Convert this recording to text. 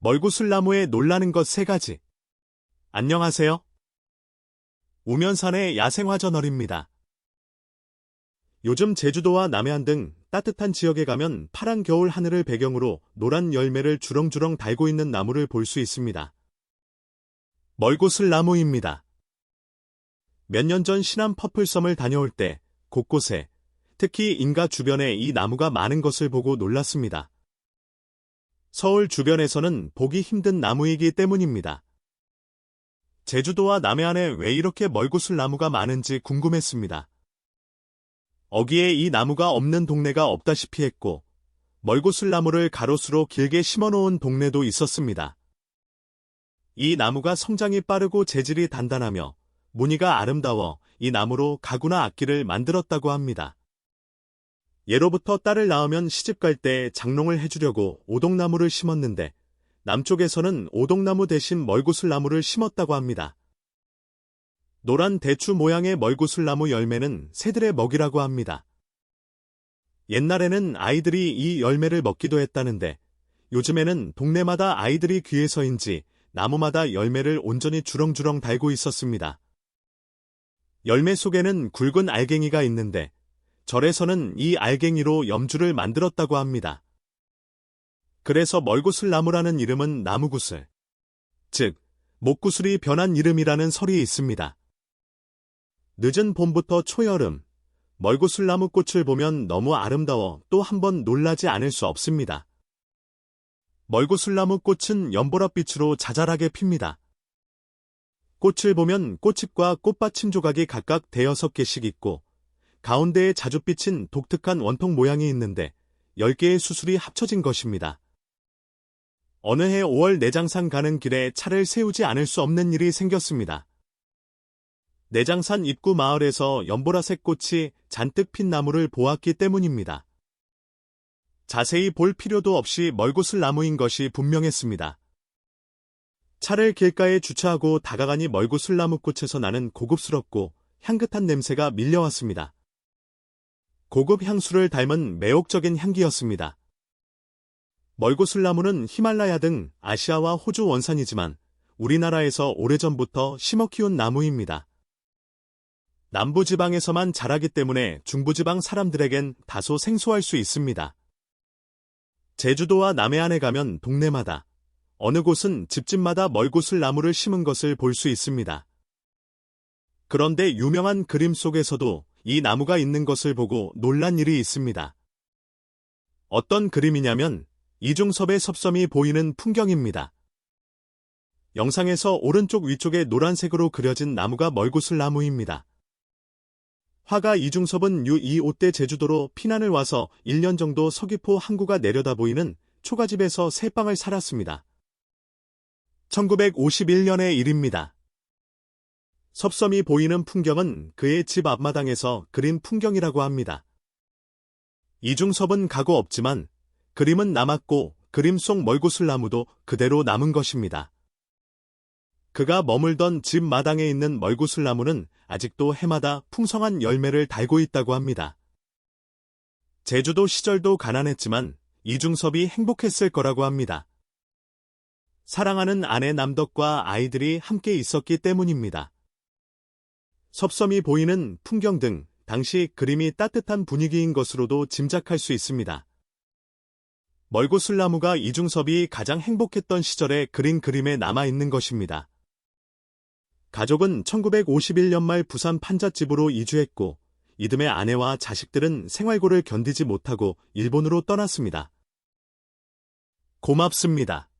멀구슬나무에 놀라는 것 세 가지. 안녕하세요. 우면산의 야생화전월입니다. 요즘 제주도와 남해안 등 따뜻한 지역에 가면 파란 겨울 하늘을 배경으로 노란 열매를 주렁주렁 달고 있는 나무를 볼 수 있습니다. 멀구슬나무입니다. 몇 년 전 신안 퍼플섬을 다녀올 때 곳곳에 특히 인가 주변에 이 나무가 많은 것을 보고 놀랐습니다. 서울 주변에서는 보기 힘든 나무이기 때문입니다. 제주도와 남해안에 왜 이렇게 멀구슬 나무가 많은지 궁금했습니다. 어기에 이 나무가 없는 동네가 없다시피 했고, 멀구슬 나무를 가로수로 길게 심어놓은 동네도 있었습니다. 이 나무가 성장이 빠르고 재질이 단단하며 무늬가 아름다워 이 나무로 가구나 악기를 만들었다고 합니다. 예로부터 딸을 낳으면 시집갈 때 장롱을 해주려고 오동나무를 심었는데 남쪽에서는 오동나무 대신 멀구슬나무를 심었다고 합니다. 노란 대추 모양의 멀구슬나무 열매는 새들의 먹이라고 합니다. 옛날에는 아이들이 이 열매를 먹기도 했다는데 요즘에는 동네마다 아이들이 귀해서인지 나무마다 열매를 온전히 주렁주렁 달고 있었습니다. 열매 속에는 굵은 알갱이가 있는데 절에서는 이 알갱이로 염주를 만들었다고 합니다. 그래서 멀구슬 나무라는 이름은 나무구슬, 즉 목구슬이 변한 이름이라는 설이 있습니다. 늦은 봄부터 초여름, 멀구슬 나무 꽃을 보면 너무 아름다워 또 한 번 놀라지 않을 수 없습니다. 멀구슬 나무 꽃은 연보랏빛으로 자잘하게 핍니다. 꽃을 보면 꽃잎과 꽃받침 조각이 각각 대여섯 개씩 있고 가운데에 자주 삐친 독특한 원통 모양이 있는데 10개의 수술이 합쳐진 것입니다. 어느 해 5월 내장산 가는 길에 차를 세우지 않을 수 없는 일이 생겼습니다. 내장산 입구 마을에서 연보라색 꽃이 잔뜩 핀 나무를 보았기 때문입니다. 자세히 볼 필요도 없이 멀곳을 나무인 것이 분명했습니다. 차를 길가에 주차하고 다가가니 멀곳을 나무꽃에서 나는 고급스럽고 향긋한 냄새가 밀려왔습니다. 고급 향수를 닮은 매혹적인 향기였습니다. 멀고슬나무는 히말라야 등 아시아와 호주 원산이지만 우리나라에서 오래전부터 심어 키운 나무입니다. 남부지방에서만 자라기 때문에 중부지방 사람들에겐 다소 생소할 수 있습니다. 제주도와 남해안에 가면 동네마다 어느 곳은 집집마다 멀곳을 나무를 심은 것을 볼 수 있습니다. 그런데 유명한 그림 속에서도 이 나무가 있는 것을 보고 놀란 일이 있습니다. 어떤 그림이냐면 이중섭의 섭섬이 보이는 풍경입니다. 영상에서 오른쪽 위쪽에 노란색으로 그려진 나무가 멀구슬 나무입니다. 화가 이중섭은 유2 5대 제주도로 피난을 와서 1년 정도 서귀포 항구가 내려다 보이는 초가집에서 새방을 살았습니다. 1951년의 일입니다. 섭섬이 보이는 풍경은 그의 집 앞마당에서 그린 풍경이라고 합니다. 이중섭은 가고 없지만 그림은 남았고 그림 속 멀구슬 나무도 그대로 남은 것입니다. 그가 머물던 집 마당에 있는 멀구슬 나무는 아직도 해마다 풍성한 열매를 달고 있다고 합니다. 제주도 시절도 가난했지만 이중섭이 행복했을 거라고 합니다. 사랑하는 아내 남덕과 아이들이 함께 있었기 때문입니다. 섭섬이 보이는 풍경 등 당시 그림이 따뜻한 분위기인 것으로도 짐작할 수 있습니다. 멀고슬나무가 이중섭이 가장 행복했던 시절에 그린 그림에 남아있는 것입니다. 가족은 1951년 말 부산 판잣집으로 이주했고 이듬해 아내와 자식들은 생활고를 견디지 못하고 일본으로 떠났습니다. 고맙습니다.